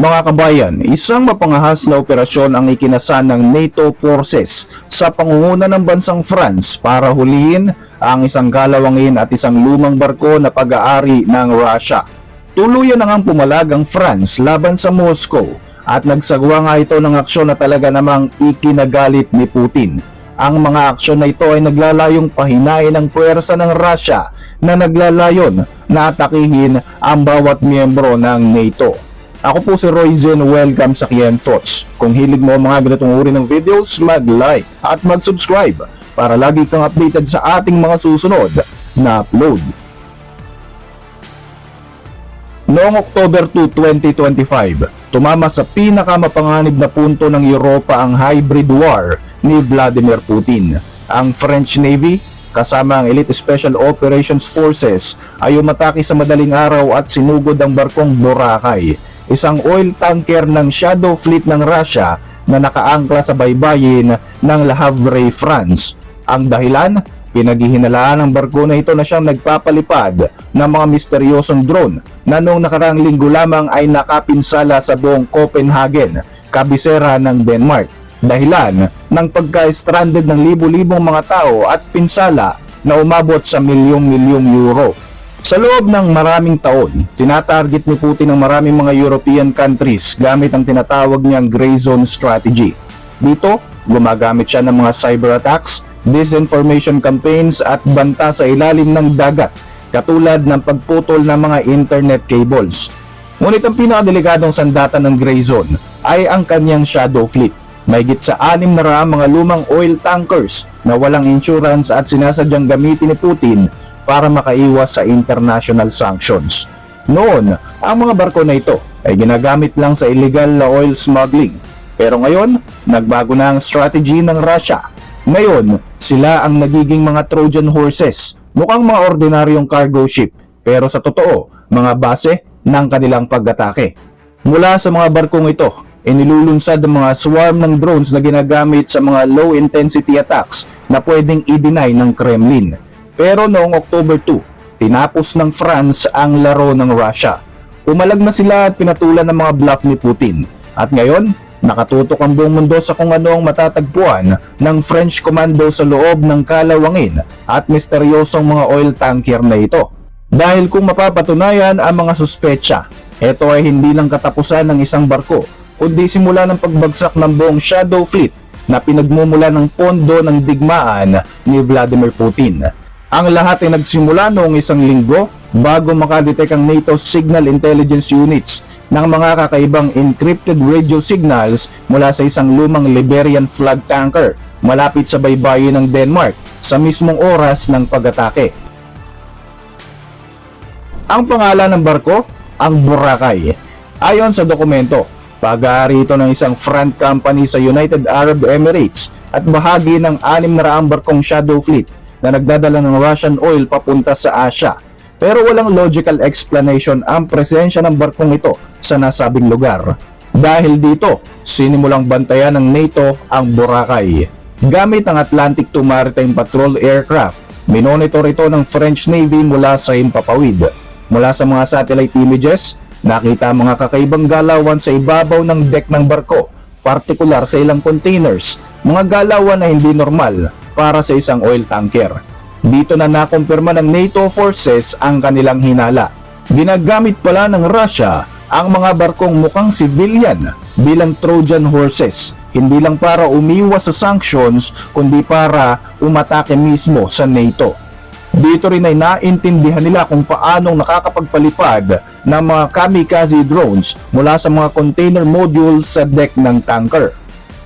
Mga kabayan, isang mapangahas na operasyon ang ikinasa ng NATO forces sa pangunguna ng bansang France para hulihin ang isang galawangin at isang lumang barko na pag-aari ng Russia. Tuluyan na ngang pumalag ang France laban sa Moscow at nagsagawa nga ito ng aksyon na talaga namang ikinagalit ni Putin. Ang mga aksyon na ito ay naglalayong pahinain ang puwersa ng Russia na naglalayon na atakihin ang bawat miyembro ng NATO. Ako po si Roy Zen, welcome sa Kian Thoughts. Kung hilig mo mga ganitong uri ng videos, mag-like at mag-subscribe para lagi kang updated sa ating mga susunod na upload. Noong October 2, 2025, tumama sa pinakamapanganib na punto ng Europa ang hybrid war ni Vladimir Putin. Ang French Navy kasama ang Elite Special Operations Forces ay umatake sa madaling araw at sinugod ang barkong Boracay, isang oil tanker ng Shadow Fleet ng Russia na nakaangkla sa baybayin ng Le Havre, France. Ang dahilan, Pinaghihinalaan ng barko na ito na siyang nagpapalipad ng mga misteryosong drone na noong nakaraang linggo lamang ay nakapinsala sa buong Copenhagen, kabisera ng Denmark. Dahilan ng pagka-stranded ng libu-libong mga tao at pinsala na umabot sa milyong-milyong euro. Sa loob ng maraming taon, tinatarget ni Putin ang maraming mga European countries gamit ang tinatawag niyang gray zone strategy. Dito, gumagamit siya ng mga cyber attacks, disinformation campaigns at banta sa ilalim ng dagat katulad ng pagputol ng mga internet cables. Ngunit ang pinakadelikadong sandata ng gray zone ay ang kanyang shadow fleet. Mahigit sa anim na mga lumang oil tankers na walang insurance at sinasadyang gamitin ni Putin para makaiwas sa international sanctions. Noon, ang mga barko na ito ay ginagamit lang sa illegal na oil smuggling. Pero ngayon, nagbago na ang strategy ng Russia. Ngayon, sila ang nagiging mga Trojan horses, mukhang mga ordinaryong cargo ship, pero sa totoo, mga base ng kanilang pag-atake. Mula sa mga barkong ito, inilulunsad ang mga swarm ng drones na ginagamit sa mga low-intensity attacks na pwedeng i-deny ng Kremlin. Pero noong October 2, tinapos ng France ang laro ng Russia. Umalag na sila at pinatulan ng mga bluff ni Putin. At ngayon, nakatutok ang buong mundo sa kung ano ang matatagpuan ng French commando sa loob ng kalawangin at misteryosong mga oil tanker na ito. Dahil kung mapapatunayan ang mga suspecha, ito ay hindi lang katapusan ng isang barko, kundi simula ng pagbagsak ng buong Shadow Fleet na pinagmumula ng pondo ng digmaan ni Vladimir Putin. Ang lahat ay nagsimula noong isang linggo bago makadetect ang NATO Signal Intelligence Units ng mga kakaibang encrypted radio signals mula sa isang lumang Liberian flag tanker malapit sa baybayin ng Denmark sa mismong oras ng pag-atake. Ang pangalan ng barko, ang Boracay. Ayon sa dokumento, pag-aari ito ng isang front company sa United Arab Emirates at bahagi ng 600 barkong Shadow Fleet na nagdadala ng Russian oil papunta sa Asia. Pero walang logical explanation ang presensya ng barkong ito sa nasabing lugar. Dahil dito, sinimulang bantayan ng NATO ang Boracay. Gamit ang Atlantic to Maritime Patrol Aircraft, minonitor ito ng French Navy mula sa Himpapawid. Mula sa mga satellite images, nakita mga kakaibang galawan sa ibabaw ng deck ng barko, partikular sa ilang containers, mga galawan na hindi normal para sa isang oil tanker. Dito na nakumpirma ng NATO forces ang kanilang hinala. Ginagamit pala ng Russia ang mga barkong mukhang civilian bilang Trojan horses, hindi lang para umiwas sa sanctions kundi para umatake mismo sa NATO. Dito rin ay naintindihan nila kung paanong nakakapagpalipad ng mga kamikaze drones mula sa mga container modules sa deck ng tanker.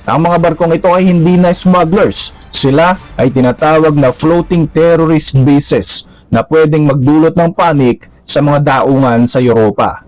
Ang mga barkong ito ay hindi na smugglers. Sila ay tinatawag na floating terrorist bases na pwedeng magdulot ng panic sa mga daungan sa Europa.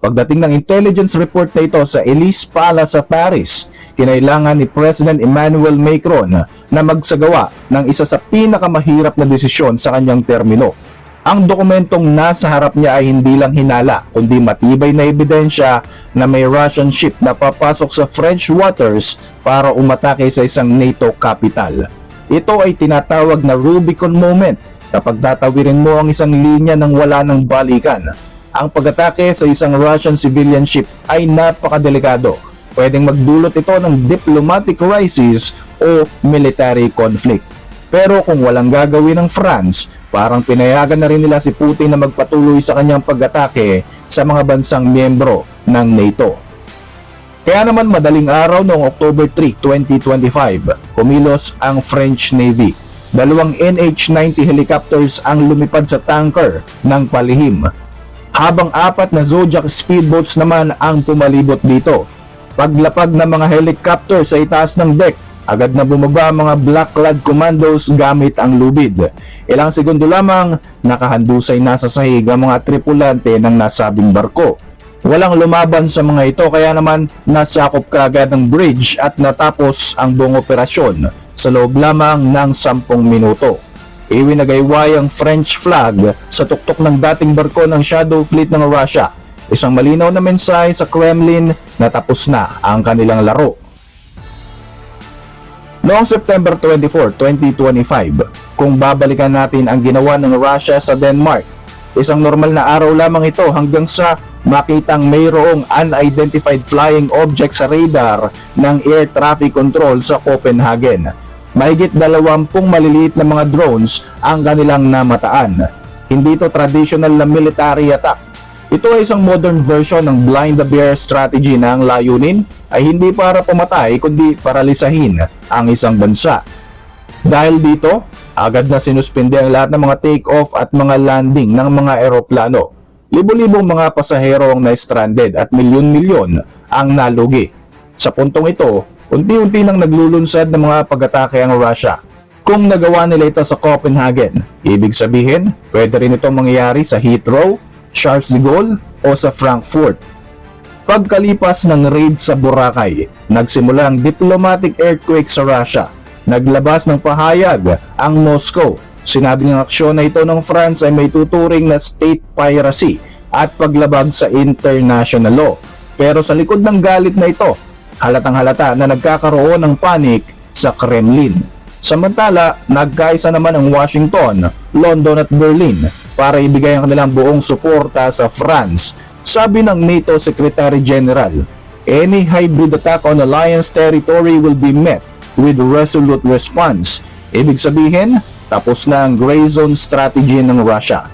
Pagdating ng intelligence report na ito sa Elise Palace sa Paris, kinailangan ni President Emmanuel Macron na magsagawa ng isa sa pinakamahirap na desisyon sa kanyang termino. Ang dokumentong nasa harap niya ay hindi lang hinala, kundi matibay na ebidensya na may Russian ship na papasok sa French waters para umatake sa isang NATO capital. Ito ay tinatawag na Rubicon moment kapag tatawirin mo ang isang linya ng wala ng balikan. ang pag-atake sa isang Russian civilian ship ay napakadelikado. Pwedeng magdulot ito ng diplomatic crisis o military conflict. Pero kung walang gagawin ng France, parang pinayagan na rin nila si Putin na magpatuloy sa kanyang pag-atake sa mga bansang miyembro ng NATO. Kaya naman madaling araw noong October 3, 2025, kumilos ang French Navy. Dalawang NH-90 helicopters ang lumipad sa tanker ng palihim. Habang apat na Zodiac speedboats naman ang pumalibot dito. Paglapag ng mga helicopter sa itaas ng deck, agad na bumaba ang mga black clad commandos gamit ang lubid. Ilang segundo lamang, nakahandusay na sa sahig ang mga tripulante ng nasabing barko. Walang lumaban sa mga ito kaya naman nasakop kaagad ng bridge at natapos ang buong operasyon sa loob lamang ng 10 minuto. Iwinagayway ang French flag sa tuktok ng dating barko ng Shadow Fleet ng Russia. Isang malinaw na mensahe sa Kremlin na tapos na ang kanilang laro. Noong September 24, 2025, kung babalikan natin ang ginawa ng Russia sa Denmark, isang normal na araw lamang ito hanggang sa makitang mayroong unidentified flying object sa radar ng air traffic control sa Copenhagen. Mahigit dalawampung maliliit na mga drones ang kanilang namataan. Hindi ito traditional na military attack. Ito ay isang modern version ng blind the bear strategy na ang layunin ay hindi para pumatay kundi paralisahin ang isang bansa. Dahil dito, agad na sinuspinde ang lahat ng mga take-off at mga landing ng mga eroplano. Libo-libong mga pasahero ang na-stranded at milyon-milyon ang nalugi. Sa puntong ito, unti-unti nang naglulunsad ng mga pag-atake ang Russia. Kung nagawa nila ito sa Copenhagen, ibig sabihin, pwede rin itong mangyayari sa Heathrow, Charles de Gaulle o sa Frankfurt. Pagkalipas ng raid sa Boracay, nagsimula ang diplomatic earthquake sa Russia. Naglabas ng pahayag ang Moscow. Sinabi ng aksyon na ito ng France ay may tuturing na state piracy at paglabag sa international law. Pero sa likod ng galit na ito, halatang halata na nagkakaroon ng panic sa Kremlin. Samantala, nagkaisa naman ang Washington, London at Berlin para ibigay ang kanilang buong suporta sa France. Sabi ng NATO Secretary General, any hybrid attack on alliance territory will be met with resolute response. Ibig sabihin, tapos na ang gray zone strategy ng Russia.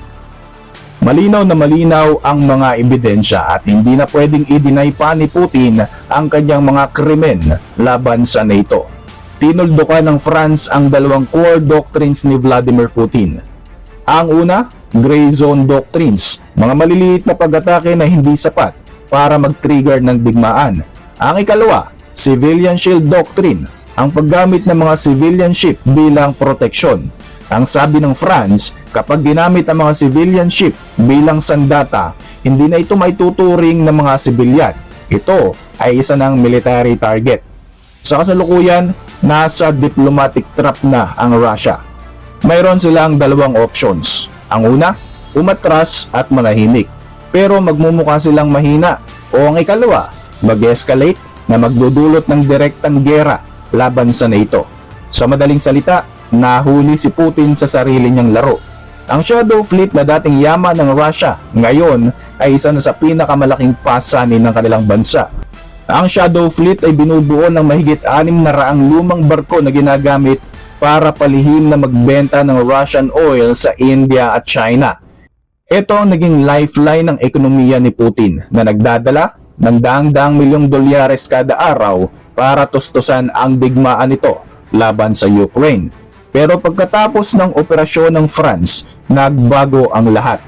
Malinaw na malinaw ang mga ebidensya at hindi na pwedeng i-deny pa ni Putin ang kanyang mga krimen laban sa NATO. Tinuldukan ng France ang dalawang core doctrines ni Vladimir Putin. Ang una, gray zone doctrines, mga maliliit na pag-atake na hindi sapat para mag-trigger ng digmaan. Ang ikalawa, civilian shield doctrine, ang paggamit ng mga civilian ship bilang proteksyon. Ang sabi ng France, kapag ginamit ang mga civilian ship bilang sandata, hindi na ito may tuturing ng mga sibilyan. Ito ay isa ng military target. Sa kasalukuyan, nasa diplomatic trap na ang Russia. Mayroon silang dalawang options. Ang una, umatras at manahimik. Pero magmumukha silang mahina. O ang ikalawa, mag-escalate na magdudulot ng direktang gera laban sa NATO. Sa madaling salita, nahuli si Putin sa sarili niyang laro. Ang Shadow Fleet na dating yaman ng Russia ngayon ay isa na sa pinakamalaking pasanin ng kanilang bansa. Ang Shadow Fleet ay binubuo ng mahigit anim na raang lumang barko na ginagamit para palihim na magbenta ng Russian oil sa India at China. Ito ang naging lifeline ng ekonomiya ni Putin na nagdadala ng daang-daang milyong dolyares kada araw para tustusan ang digmaan nito laban sa Ukraine. Pero pagkatapos ng operasyon ng France, nagbago ang lahat.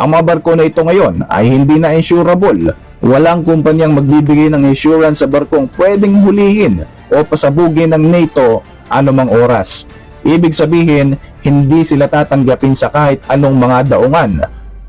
Ang mga barko na ito ngayon ay hindi na insurable. Walang kumpanyang magbibigay ng insurance sa barkong pwedeng hulihin o pasabugin ng NATO anumang oras. Ibig sabihin, hindi sila tatanggapin sa kahit anong mga daungan.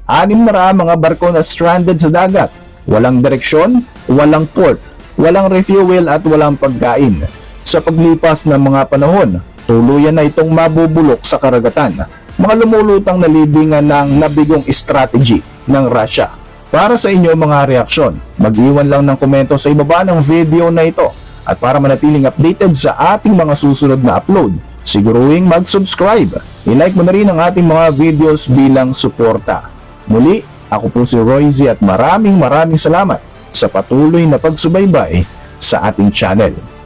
Anim na mga barko na stranded sa dagat. Walang direksyon, walang port, walang refuel at walang pagkain. Sa paglipas ng mga panahon, tuluyan na itong mabubulok sa karagatan. Mga lumulutang na libingan ng nabigong strategy ng Russia. Para sa inyo mga reaksyon, mag-iwan lang ng komento sa ibaba ng video na ito. At para manatiling updated sa ating mga susunod na upload, siguruhing mag-subscribe. I-like mo na rin ang ating mga videos bilang suporta. Muli, Ako po si Royzy at maraming maraming salamat sa patuloy na pagsubaybay sa ating channel.